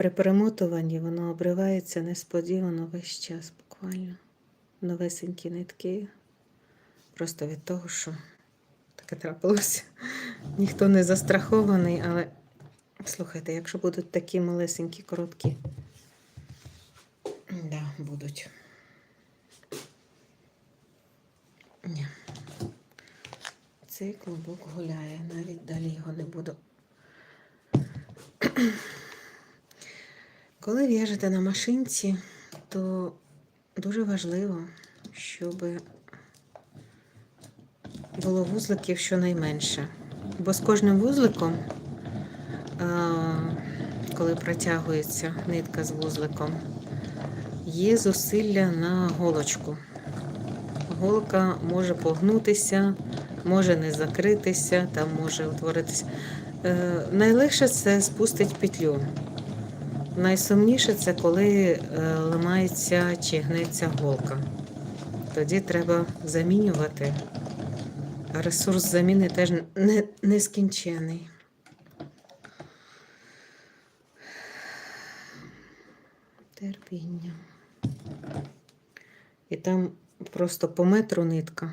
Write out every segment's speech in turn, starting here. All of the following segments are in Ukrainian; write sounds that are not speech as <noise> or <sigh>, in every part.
При перемотуванні воно обривається несподівано весь час буквально. Новесенькі нитки. Просто від того, що таке трапилося. Ніхто не застрахований, але слухайте, якщо будуть такі малесенькі, короткі, да, будуть. Ні. Цей клубок гуляє, навіть далі його не буду. Коли в'яжете на машинці, то дуже важливо, щоб було вузликів щонайменше. Бо з кожним вузликом, коли протягується нитка з вузликом, є зусилля на голочку. Голка може погнутися, може не закритися, там може утворитися. Е, найлегше це спустить петлю. Найсумніше це коли е, ламається чи гнеться голка. Тоді треба замінювати. А ресурс заміни теж не, нескінчений. Терпіння. І там просто по метру нитка.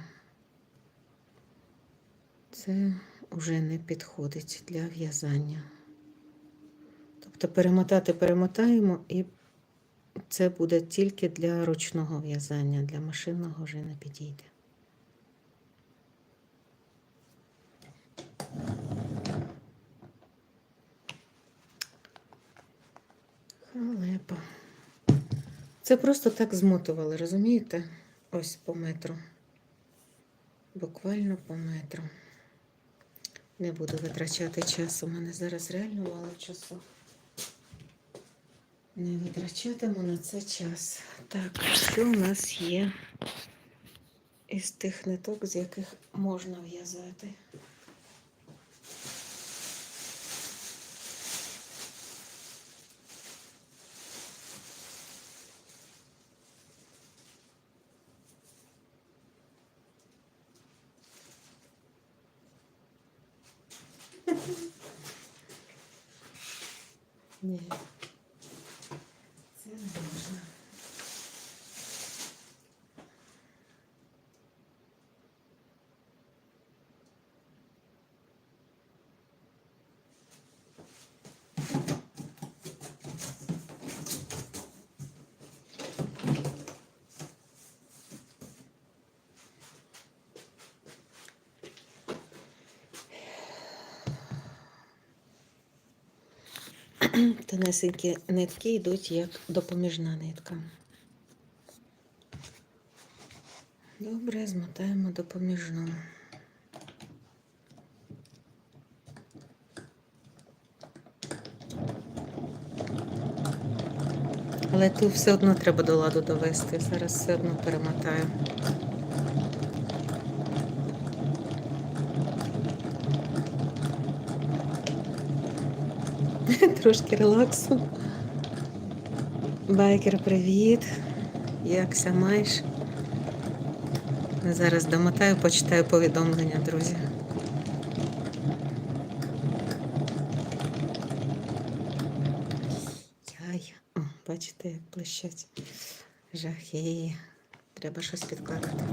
Це вже не підходить для в'язання. Тобто перемотати перемотаємо, і це буде тільки для ручного в'язання, для машинного вже не підійде. Халепа. Це просто так змотували, розумієте? Ось по метру. Буквально по метру. Не буду витрачати час. У мене зараз реально мало часу. Не витрачатиму на це час. Так, що у нас є із тих ниток, з яких можна в'язати? Ні. Це не можна. <clears throat> Тонесенькі нитки йдуть як допоміжна нитка. Добре, змотаємо допоміжну. Але тут все одно треба до ладу довести. Зараз все одно перемотаю. <laughs> Трошки релаксу. Байкер, привіт. Якся маєш? Зараз домотаю, почитаю повідомлення, друзі. Яй. О, бачите, як блищать жахи. Треба щось підкладати.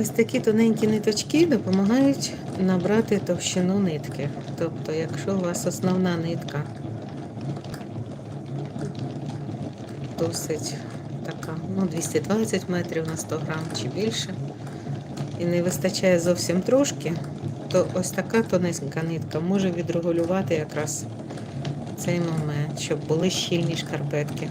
Ось такі тоненькі ниточки допомагають набрати товщину нитки. Тобто, якщо у вас основна нитка досить така, ну 220 метрів на 100 грам чи більше, і не вистачає зовсім трошки, то ось така тоненька нитка може відрегулювати якраз цей момент, щоб були щільні шкарпетки.